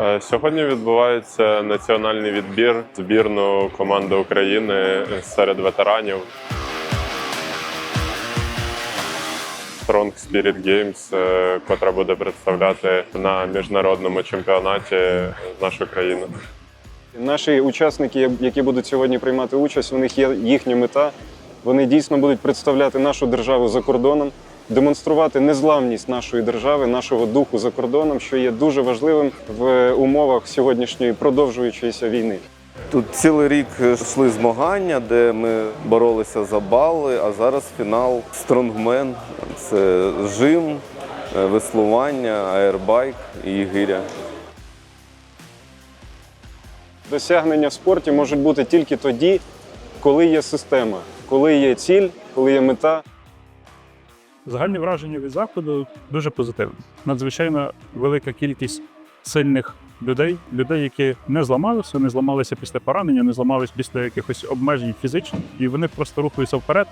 Е, Сьогодні відбувається національний відбір збірну команди України серед ветеранів. Strong Spirit Games, е, котра буде представляти на міжнародному чемпіонаті нашу країну. Наші учасники, які будуть сьогодні приймати участь, у них є їхня мета. Вони дійсно будуть представляти нашу державу за кордоном, демонструвати незламність нашої держави, нашого духу за кордоном, що є дуже важливим в умовах сьогоднішньої продовжуючої війни. Тут цілий рік йшли змагання, де ми боролися за бали, а зараз фінал Стронгмен. Це жим, е, веслування, аербайк і гиря. Досягнення в спорті можуть бути тільки тоді, коли є система, коли є ціль, коли є мета. Загальні враження від заходу дуже позитивні. Надзвичайно велика кількість сильних людей, людей, які не зламалися, не зламалися після поранення, не зламалися після якихось обмежень фізичних, і вони просто рухаються вперед.